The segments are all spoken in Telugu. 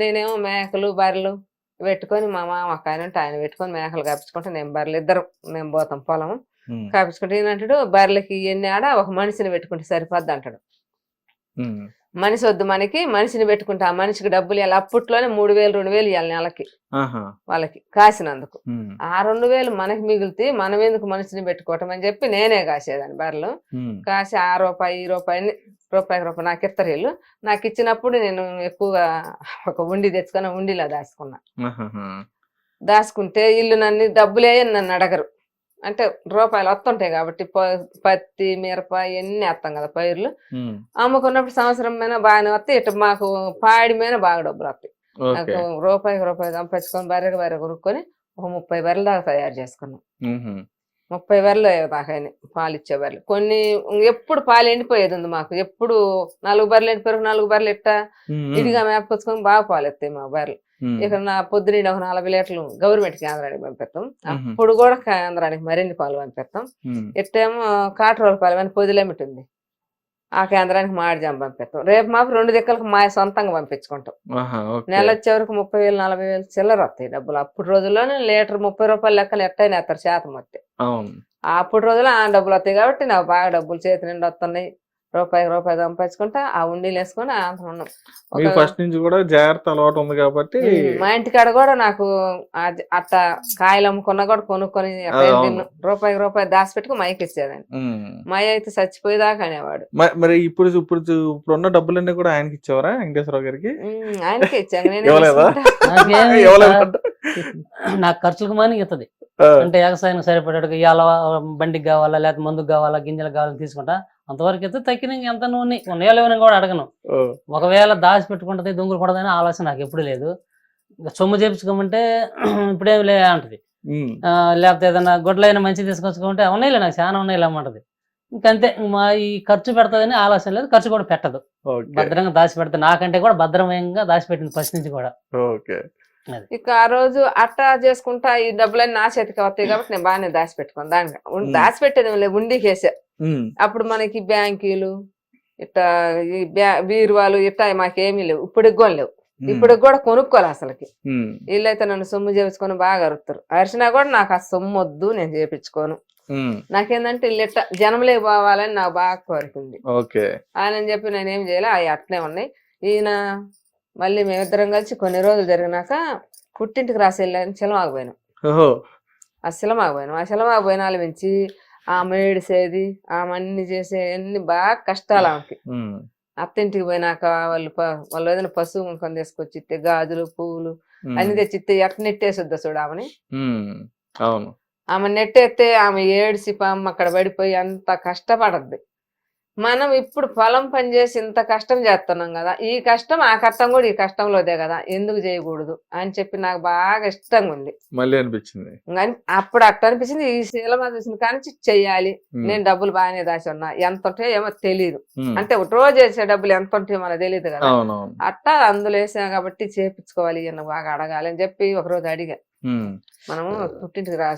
నేనేమో మేకలు బర్రెలు పెట్టుకొని మా మామ ఒక ఆయన ఆయన పెట్టుకొని మేకలు కాపించుకుంటే నేను బర్రెలు ఇద్దరు మేము పోతాం పొలం కాపించుకుంటే ఈయనంటాడు బర్రెలకి ఇవన్నీ ఆడ ఒక మనిషిని పెట్టుకుంటే సరిపోద్ది అంటాడు. మనిషి వద్దు మనకి మనిషిని పెట్టుకుంటే ఆ మనిషికి డబ్బులు ఇవ్వాలి అప్పట్లోనే మూడు వేలు రెండు వేలు ఇవ్వాలి నెలకి వాళ్ళకి కాసినందుకు. ఆ రెండు వేలు మనకి మిగిలితే మనం ఎందుకు మనిషిని పెట్టుకోవటం అని చెప్పి నేనే కాసేదాన్ని బర్రెలు. కాసి ఆ రూపాయి ఈ రూపాయి అని రూపాయి రూపాయి నాకు ఇస్తారు వీళ్ళు. నాకు ఇచ్చినప్పుడు నేను ఎక్కువగా ఒక ఉండి తెచ్చుకొని ఉండిలో దాచుకున్నా. దాచుకుంటే ఇల్లు నన్ను డబ్బులే నన్ను అడగరు. అంటే రూపాయలు వస్తుంటాయి కాబట్టి పత్తి మిరప ఇవన్నీ వేస్తాం కదా పైర్లు. అమ్ముకున్నప్పుడు సంవత్సరం మీద బాగానే వస్తాయి. ఇటు మాకు పాడి మీద బాగా డబ్బులు వస్తాయి. నాకు రూపాయికి రూపాయి సంపాదించుకొని బర్రెకి బర్రె కొనుక్కొని ఒక ముప్పై బర్రెల దాకా తయారు చేసుకున్నాం. ముప్పై బర్రెలు దాకా పాలు ఇచ్చే బర్రెలు కొన్ని ఎప్పుడు పాలు ఎండిపోయేది ఉంది మాకు. ఎప్పుడు నాలుగు బర్రెలు ఎండిపోయారు నాలుగు బర్రెలు ఇట్టా ఉమ్, ఇదిగా మేపుకొచ్చుకొని బాగా పాలు ఎత్తాయి మా బర్రెలు. ఉమ్, ఇక నా పొద్దున ఒక నలభై లీటర్లు గవర్నమెంట్ కేంద్రానికి పంపిస్తాం. అప్పుడు కూడా కేంద్రానికి మరిన్ని పాలు పంపిస్తాం ఉమ్, ఇట్టేమో కాటరోల పాలు అని పొదిలేమిటి ఉంది? ఆ కేంద్రానికి మాడిజాం పంపిస్తాం. రేపు మాకు రెండు దిక్కలకు మా సొంతంగా పంపించుకుంటాం. నెల వచ్చే వరకు ముప్పై వేలు నలభై వేలు చిల్లర వస్తాయి డబ్బులు. అప్పుడు రోజుల్లోనే లీటర్ ముప్పై రూపాయలు లెక్కలు ఎట్టయినా ఎత్తారు శాతం వస్తాయి. అప్పుడు రోజులు ఆ డబ్బులు వస్తాయి కాబట్టి నాకు బాగా డబ్బులు చేతి నిండా వస్తున్నాయి. రూపాయి రూపాయి సంపాదించుకుంటా ఆ ఉండీలు వేసుకొని అంత ఉన్నాం ఫస్ట్ నుంచి కూడా జాగ్రత్త అలవాటు ఉంది కాబట్టి మా ఇంటికాడ కూడా నాకు అట్ట కాయలు అమ్ముకున్నా కూడా కొనుక్కొని. రూపాయి రూపాయి దాచి పెట్టుకుని మైకి ఇచ్చేదాన్ని. మై అయితే చచ్చిపోయేదాకా అనేవాడు. మరి ఇప్పుడు ఇప్పుడు ఇప్పుడున్న డబ్బులన్నీ కూడా ఆయనకి ఇచ్చావరా వెంకటేశ్వరరావు గారికి? ఆయనకే ఇచ్చాను. నేనే. నాకు ఖర్చులకు మాని ఇస్తుంది ఆ, అంటే వ్యవసాయం సరిపడేట్టుగా ఇవాళ బండికి కావాలా లేకపోతే మందుకు కావాలా గింజలు కావాలని తీసుకుంటా. అంతవరకు అయితే తక్కిన ఎంత నూనె? ఉన్నాయో లేవని కూడా అడగను. ఒకవేళ దాచి పెట్టుకుంటుంది దొంగలు కొడదని ఆలోచన నాకు ఎప్పుడు లేదు. ఇంకా సొమ్ము చేపించుకోమంటే ఇప్పుడేమి లే అంటది. లేకపోతే ఏదైనా గొడ్లైనా మంచి తీసుకొచ్చుకుంటే ఉన్నాయిలే నాకు చాలా ఉన్నాయి అమ్మంటది. ఇంకంతే మా ఈ ఖర్చు పెడతదని ఆలోచన లేదు ఖర్చు కూడా పెట్టదు. భద్రంగా దాచి పెడతా నాకంటే కూడా భద్రమయంగా దాచిపెట్టింది ఫస్ట్ నుంచి కూడా. ఓకే. ఇక ఆ రోజు అట్టా చేసుకుంటా ఈ డబ్బులన్నీ నా చేతికి వస్తాయి కాబట్టి నేను బాగానే దాచి పెట్టుకున్నాను దానికి. దాచిపెట్టేది ఉండికేసా అప్పుడు మనకి బ్యాంకీలు ఇట్లా బీరువాలు ఇట్లా మాకేమీ లేవు. ఇప్పుడు కూడా లేవు. ఇప్పుడు కూడా కొనుక్కోవాలి అసలుకి. వీళ్ళైతే నన్ను సొమ్ము చేపించుకొని బాగా అరుస్తారు అరిచినా కూడా నాకు ఆ సొమ్ము వద్దు నేను చేపించుకోను. నాకేందంటే ఇట్లా జనంలే పోవాలని నాకు బాగా కోరుకుంది ఓకే. ఆయన చెప్పి నేను ఏం చేయాలి అవి అట్లే ఉన్నాయి. ఈయన మళ్ళీ మేమిద్దరం కలిసి కొన్ని రోజులు జరిగినాక పుట్టింటికి రాసి వెళ్ళాను సిలమాకు పోయినాం. ఓహో. ఆ సిలమాకు పోయినాం. ఆ సిలమాకు పోయినాలు మించి ఆమె ఏడిసేది ఆమె అన్ని చేసే అన్ని బాగా కష్టాలు ఆమెకి. అత్తింటికి పోయినాక వాళ్ళు వాళ్ళు ఏదైనా పశువు కొని గాజులు పువ్వులు అన్ని తెచ్చిస్తే ఎట్ట నెట్టేసుద్దా చూడు ఆమెని? అవును. ఆమె నెట్టేస్తే ఆమె ఏడిసి పాము అక్కడ పడిపోయి అంత కష్టపడద్ది. మనం ఇప్పుడు పొలం పని చేసి ఇంత కష్టం చేస్తున్నాం కదా ఈ కష్టం ఆ కష్టం కూడా ఈ కష్టంలోదే కదా ఎందుకు చేయకూడదు అని చెప్పి నాకు బాగా ఇష్టంగా ఉంది. మళ్ళీ అనిపించింది. అప్పుడు అట్ట అనిపించింది ఈ శీలమ చూసిన కానీ చెయ్యాలి నేను డబ్బులు బాగానే దాచి ఉన్నా ఎంత ఉంటాయో ఏమో తెలియదు అంటే ఒక రోజు వేసే డబ్బులు ఎంత ఉంటాయో మనకు తెలియదు కదా. అట్టా అందులో వేసాం కాబట్టి చేపించుకోవాలి ఈయన బాగా అడగాలి అని చెప్పి ఒక రోజు అడిగా. మనము పుట్టింటికి రా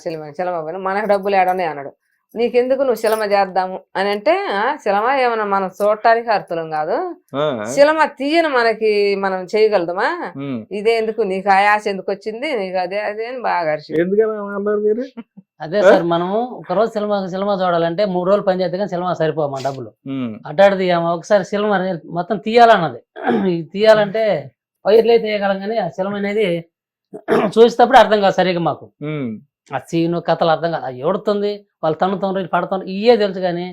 పోయినా మనకు డబ్బులు ఏడనే అన్నాడు. నీకెందుకు నువ్వు సిలమ చేద్దాము? అని అంటే "ఆ, సిలమ ఏమన్నా మనం చూడటానికి అర్థం కాదు. ఆ, సిలమ తీయను మనకి మనం చేయగలదమా. ఇదే ఎందుకు? నీకు ఆయాస ఎందుకు వచ్చింది? నీకు అదే అదే అని బాగా మీరు? అదే సార్ మనము ఒక రోజు సినిమా సినిమా చూడాలంటే మూడు రోజులు పని చేస్తే కానీ సినిమా సరిపోవు మా డబ్బులు. ఆమె ఒకసారి సినిమా మొత్తం తీయాలన్నది. తీయాలంటే వైర్లు అయితే తీయగలం కానీ ఆ సినిమా అనేది చూసేటప్పుడు అర్థం కాదు సరిగ్గా మాకు. ఆ సీను కథలు అర్థం కాదు. అది ఎవడుతుంది? వాళ్ళు తన్నుతున్నారు వీళ్ళు పడుతున్నారు ఇవే తెలుసు కానీ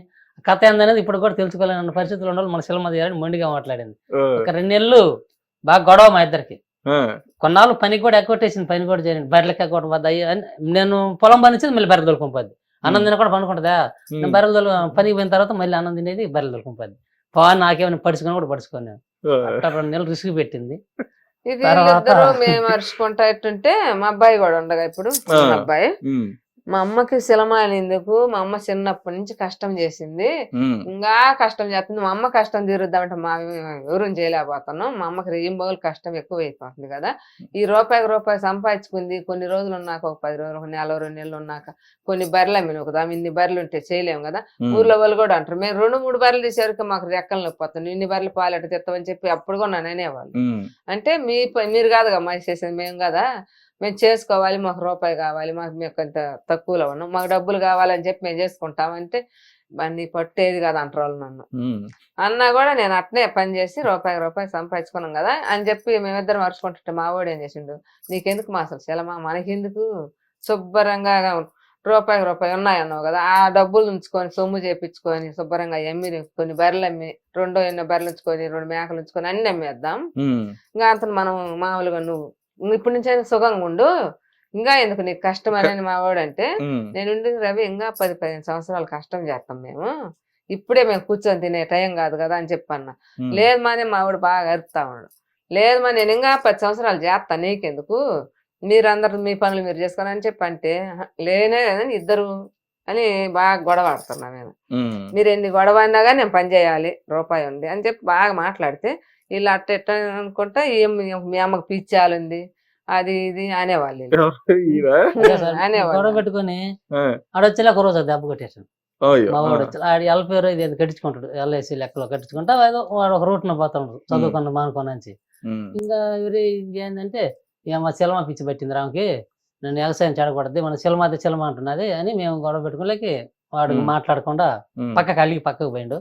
కథ ఏందనేది ఇప్పుడు కూడా తెలుసుకోలేని పరిస్థితులు ఉండాలి మన సినిమా తీయాలని మొండిగా మాట్లాడింది. ఒక రెండు నెలలు బాగా గొడవ మా ఇద్దరికి. కొన్నాళ్ళు పని కూడా ఎక్కొట్టేసింది పని కూడా చేయండి బర్రెలకి ఎక్కొట్టం వద్ద నేను పొలం పనిచేది మళ్ళీ బర్రెలు దొరుకుపోద్ది అన్నం తిన కూడా పనుకుంటుందా? నేను బర్రెలు దొలు పనికి పోయిన తర్వాత మళ్ళీ అన్నం తినేది బర్రెలు దొరుకుపోద్ది పో నాకేమైనా పడుచుకొని కూడా పడుచుకొని అట్లా రెండు నెలలు రిస్క్ పెట్టింది. ఇది తర్వాత- మేము అరుచుకుంటా ఎట్టుంటే మా అబ్బాయి కూడా ఉండగా ఇప్పుడు ఆ. అబ్బాయి ఉమ్, మా అమ్మకి సిలమాని ఎందుకు మా అమ్మ చిన్నప్పటి నుంచి కష్టం చేసింది. ఇంకా కష్టం చేస్తుంది. మా అమ్మ కష్టం తీరుద్దామంటే మా ఎవరు చేయలేకపోతున్నాం. మా అమ్మకి రెయ్యం బోగులు కష్టం ఎక్కువ అయిపోతుంది కదా. ఈ రూపాయికి రూపాయి సంపాదించుకుంది. కొన్ని రోజులు ఉన్నాక ఒక పది రోజులు ఒక నెల రెండు నెలలు ఉన్నాక కొన్ని బర్రెలు అమ్మిన. కదా ఇన్ని బర్రెలు ఉంటే చేయలేము కదా. ఊర్లో వాళ్ళు కూడా అంటారు మేము రెండు మూడు బర్రెలు తీసేవరకు మాకు రెక్కలు నొప్పిపోతుంది ఇన్ని బర్రెలు పాలు ఎట్ట తెస్తామని చెప్పి అప్పుడు కూడా నన్ను అనేవాళ్ళు. అంటే మీ మీరు కాదుగా మా చేసేది మేము కదా. మేము చేసుకోవాలి మాకు రూపాయి కావాలి మాకు మేము కొంత తక్కువలో ఉన్నాం మాకు డబ్బులు కావాలని చెప్పి మేము చేసుకుంటామంటే నీ పట్టేది కదా అంటారు వాళ్ళు నన్ను. అన్నా కూడా నేను అట్నే పని చేసి రూపాయి రూపాయి సంపాదించుకున్నాం కదా అని చెప్పి మేమిద్దరం మర్చుకుంటుంటే మా వాడు ఏం చేసిండు నీకెందుకు మా అసలు సెలమా మనకెందుకు? శుభ్రంగా రూపాయి రూపాయి ఉన్నాయన్నావు కదా ఆ డబ్బులు ఉంచుకొని సొమ్ము చేపించుకొని శుభ్రంగా ఎమ్మి కొన్ని బర్రెలు అమ్మి రెండో ఎన్నో బర్రెలు ఉంచుకొని రెండు మేకలు ఉంచుకొని అన్ని అమ్మేద్దాం. ఇంకా అంత మనం మామూలుగా నువ్వు ఇప్పటి నుంచి అయినా సుఖంగా ఉండు. ఇంకా ఎందుకు నీకు కష్టం అని మా వాడు అంటే నేను రవి ఇంకా పది పదిహేను సంవత్సరాలు కష్టం చేస్తాం మేము. ఇప్పుడే మేము కూర్చొని తినే టైం కాదు కదా అని చెప్పన్న. లేదు మా మా ఆవిడ బాగా అరుపుతా ఉన్నాడు. లేదు మా నేను ఇంకా పది సంవత్సరాలు చేస్తా నీకెందుకు? మీరందరూ మీ పనులు మీరు చేసుకోని అని చెప్పి అంటే "ఆహా, లేనే లేదని ఇద్దరు అని బాగా గొడవ ఆడుతున్నా నేను. మీరు ఎన్ని గొడవ అయినా కానీ నేను పని చేయాలి రూపాయి ఉంది అని చెప్పి బాగా మాట్లాడితే వీళ్ళు అట్ట ఎట్ట అనుకుంటా ఏం మీ అమ్మకి పిచ్చాలుంది అది ఇది అనేవాళ్ళు అనేవాళ్ళు. గొడవ పెట్టుకొని ఆడొచ్చేలా ఒక రోజు దెబ్బ కొట్టేసాను మా ఆడి ఎల్పేరు ఇది ఏదో కట్టించుకుంటాడు ఎల్ఐసి లెక్కలో కట్టించుకుంటా ఏదో వాడు ఒక రూట్న పోతాడు చదువుకున్న మానుకొని నుంచి ఉమ్, ఇంకా ఏంటంటే ఏమో సిలమ పిచ్చి పట్టింది రామకి నన్ను వ్యవసాయం చెడగొడద్ది మన సిలమ అయితే సిలమ అంటున్నది అని మేము గొడవ పెట్టుకోలేకి వాడు. మాట్లాడకుండా పక్కకి అలిగి పక్కకు పోయిండు.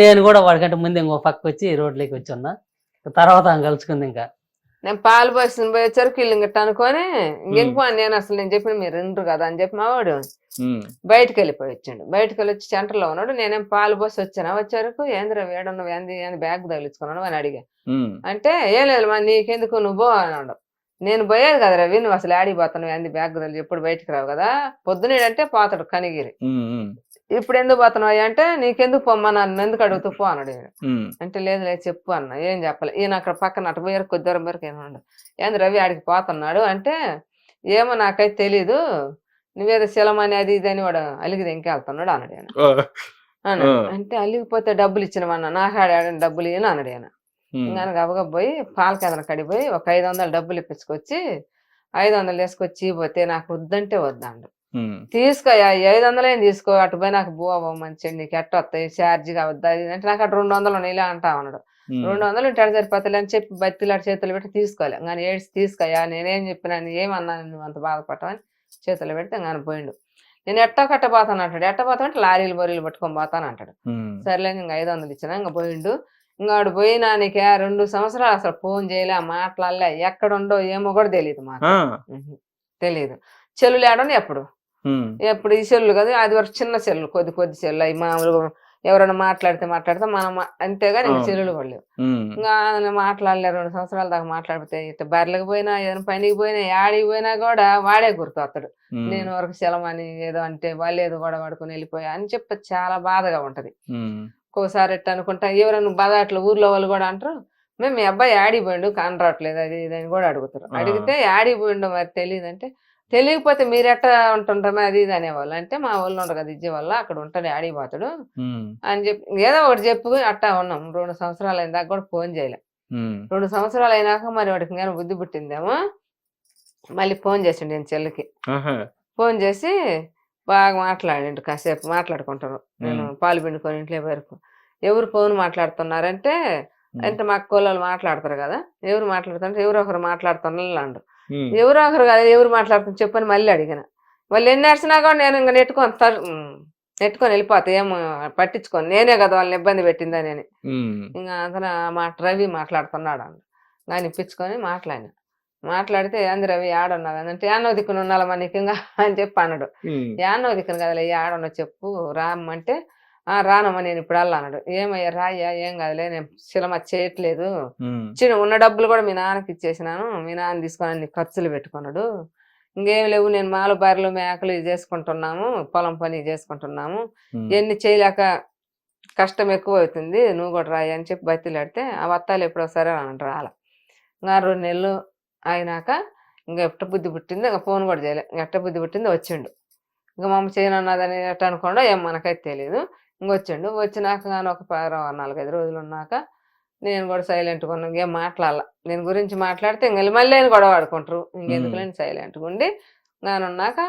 నేను కూడా వాడికంటే ముందు ఇంకో పక్కకు వచ్చి రోడ్లోకి వచ్చి ఉన్నా తర్వాత కలుసుకుంది ఇంకా. నేను పాలు పోసిన పోయేసరికి వీళ్ళు ఇంకట అనుకొని ఇంకెందుకు నేను అసలు నేను చెప్పిన మీరు వినరు కదా అని చెప్పి మా వాడు బయటకు వెళ్ళిపోయి వచ్చిండు. బయటకు వెళ్ళి వచ్చి సెంటర్లో ఉన్నాడు. నేనేం పాలు పోసి వచ్చానా? వచ్చారకు ఏంద్ర వేడున్నావు ఏంది ఏంది బ్యాగ్ తగిలించుకున్నాడు అని అడిగా. అంటే ఏం లేదు మా నీకెందుకు నువ్వు పో" అన్నాడు. నేను పోయేది కదా రవి నువ్వు అసలు ఆడికి పోతాను ఏంది బ్యాగ్ తగిలి ఎప్పుడు బయటికి రావు కదా. పొద్దునేడంటే పోతాడు కనిగిరి. ఇప్పుడు ఎందుకు పోతున్నావు అంటే నీకెందుకు పొమ్మా నన్ను ఎందుకు అడుగుతూ పో అన్నాడు అంటే లేదు లేదు చెప్పు అన్న. ఏం చెప్పలే. ఈయన అక్కడ పక్కన అటు పోయారు కొద్ది దూరం వరకు ఏమన్నాడు ఏంది రవి ఆడికి పోతున్నాడు? అంటే ఏమో నాకైతే తెలీదు. నువ్వేదో శిలమని అది ఇది అని వాడు అలిగిది ఇంకెళ్తున్నాడు అన్నాడు ఆయన. అంటే అలిగిపోతే డబ్బులు ఇచ్చినవన్న. నాకు ఆడాడని డబ్బులు ఇయ్యను అన్నాడు ఆయన ఇంకా గబగబ పోయి పాల కేంద్రం కడిగి పోయి ఒక ఐదు వందలు డబ్బులు ఇప్పించుకొచ్చి ఐదు వందలు వేసుకొచ్చి పోతే నాకు వద్దంటే వద్దండు తీసుకో ఐదు వందలు ఏం తీసుకో అటు పోయి నాకు బోవ మంచి నీకు ఎట్ట వస్తాయి ఛార్జీ కావద్దా ఇది అంటే నాకు అటు రెండు వందలు ఉన్నాయి ఇలా అంటా ఉన్నాడు. రెండు వందలు ఉంటాడు సరిపోతలే అని చెప్పి బతిలాడు చేతులు పెట్టి తీసుకోవాలి కానీ ఏడ్చి తీసుకోయా నేనేం చెప్పినాను ఏమన్నాను నువ్వు అంత బాధపడటమని చేతులు పెడితే ఆయన పోయిండు. నేను ఎట్టా కట్ట పోతాను అంటాడు. ఎట్ట పోతాను అంటే లారీలు బొరీలు పట్టుకొని పోతాను అంటాడు. సర్లే ఇంకా ఐదు వందలు ఇచ్చిన ఇంకా పోయిండు. ఇంకా ఆడు పోయినా నీకే రెండు సంవత్సరాలు అసలు ఫోన్ చేయలే మాట్లాడలే ఎక్కడుండో ఏమో కూడా తెలియదు మాకు. తెలియదు చెల్లులు ఆడని ఎప్పుడు? ఉమ్, ఎప్పుడు ఈ సెల్లు కదా అది వరకు చిన్న సెల్లు కొద్ది కొద్ది సెల్లు. అవి మామూలుగా ఎవరైనా మాట్లాడితే మాట్లాడితే మనం అంతేగాని ఇంకా. చెల్లులు పడలేవు. ఇంకా ఆయన మాట్లాడలే రెండు సంవత్సరాల దాకా మాట్లాడితే ఇట్లా బర్రెలకు పోయినా ఏదైనా పనికి పోయినా యాడికి పోయినా కూడా వాడే గుర్తొస్తాడు ఉమ్, నేను వరకు సెలమని ఏదో అంటే వాళ్ళు ఏదో గొడవ పడుకుని వెళ్ళిపోయా అని చెప్పి చాలా బాధగా ఉంటది. ఒక్కోసారి ఎట్ట అనుకుంటా ఎవరైనా బాధ అట్లా ఊర్లో వాళ్ళు కూడా అంటారు మేము మీ అబ్బాయి యాడికి పోయిండు కాని రావట్లేదు అది ఇది అని కూడా అడుగుతారు. అడిగితే యాడికి పోయిండు మరి తెలియదు అంటే తెలియకపోతే మీరు ఎట్ట ఉంటుంటామే అది ఇది అనేవాళ్ళు. అంటే మా ఊళ్ళో ఉండరు కదా ఇచ్చే వల్ల అక్కడ ఉంటాడు యాడికి పోతాడు అని చెప్పి ఏదో ఒకటి చెప్పు అట్టా ఉన్నాం. రెండు సంవత్సరాలు అయిన దాకా కూడా ఫోన్ చేయలే. రెండు సంవత్సరాలు అయినాక మరి వాడికి కానీ బుద్ధి పుట్టిందేమో మళ్ళీ ఫోన్ చేసిండు నేను చెల్లికి. ఫోన్ చేసి బాగా మాట్లాడిండు కాసేపు మాట్లాడుకుంటారు నేను. పాలు పిండుకొని ఇంట్లో వరకు. ఎవరు ఫోన్ మాట్లాడుతున్నారంటే అంటే మా కోళ్ళు మాట్లాడతారు కదా ఎవరు మాట్లాడుతుంటే ఎవరో ఒకరు మాట్లాడుతున్నారు ఎవరో ఒకరు కదా ఎవరు మాట్లాడుతున్నారు చెప్పని మళ్ళీ అడిగిన. వాళ్ళు ఎన్ని అరిచినా కూడా నేను ఇంకా నెట్టుకొని నెట్టుకొని వెళ్ళిపోతా ఏం పట్టించుకొని. నేనే కదా వాళ్ళని ఇబ్బంది పెట్టిందని అని. ఉమ్, ఇంకా అతను మా రవి మాట్లాడుతున్నాడు అన్న కానీ ఇప్పించుకొని మాట్లాడిన. మాట్లాడితే ఏంది రవి ఆడున్నావు అంటే యానో దిక్కున ఉండాలమ్మా నీకు ఇంకా? అని చెప్పి అన్నాడు. యానో దిక్కున కదలే ఆడన్న చెప్పు రామ్మంటే రానమ్మా నేను ఇప్పుడు అన్నాడు. ఏమయ్యా రాయ్యా ఏం కాదులే నేను సిలమ చేయట్లేదు. ఇచ్చిన ఉన్న డబ్బులు కూడా మీ నాన్నకి ఇచ్చేసినాను. మీ నాన్న తీసుకొని అన్ని ఖర్చులు పెట్టుకున్నాడు. ఇంకేం లేవు నేను మాలు బర్రెలు మేకలు ఇది చేసుకుంటున్నాము. పొలం పని చేసుకుంటున్నాము. ఎన్ని చేయలేక కష్టం ఎక్కువ అవుతుంది. నువ్వు కూడా రాయి అని చెప్పి బతిలాడితే ఆ వత్తాలు ఎప్పుడో సరే అని రాల. ఇంకా రెండు నెలలు అయినాక ఇంకా ఎట్ట బుద్ధి పుట్టింది ఇంకా ఫోన్ కూడా చేయలే. ఇంకా ఎట్ట బుద్ధి పుట్టింది వచ్చిండు. ఇంకా మా అమ్మ చేయను అన్నదని ఎట్ట అనుకోండో ఏం మనకైతే తెలియదు ఇంకొచ్చిండు వచ్చినాక కానీ ఒక నాలుగైదు రోజులు ఉన్నాక నేను కూడా సైలెంట్గా ఉన్నా ఇంకేం మాట్లాడాల. నేను గురించి మాట్లాడితే ఇంక మళ్ళీ గొడవ ఆడుకుంటారు ఇంకెందుకు సైలెంట్గా ఉండి నేను ఉన్నాక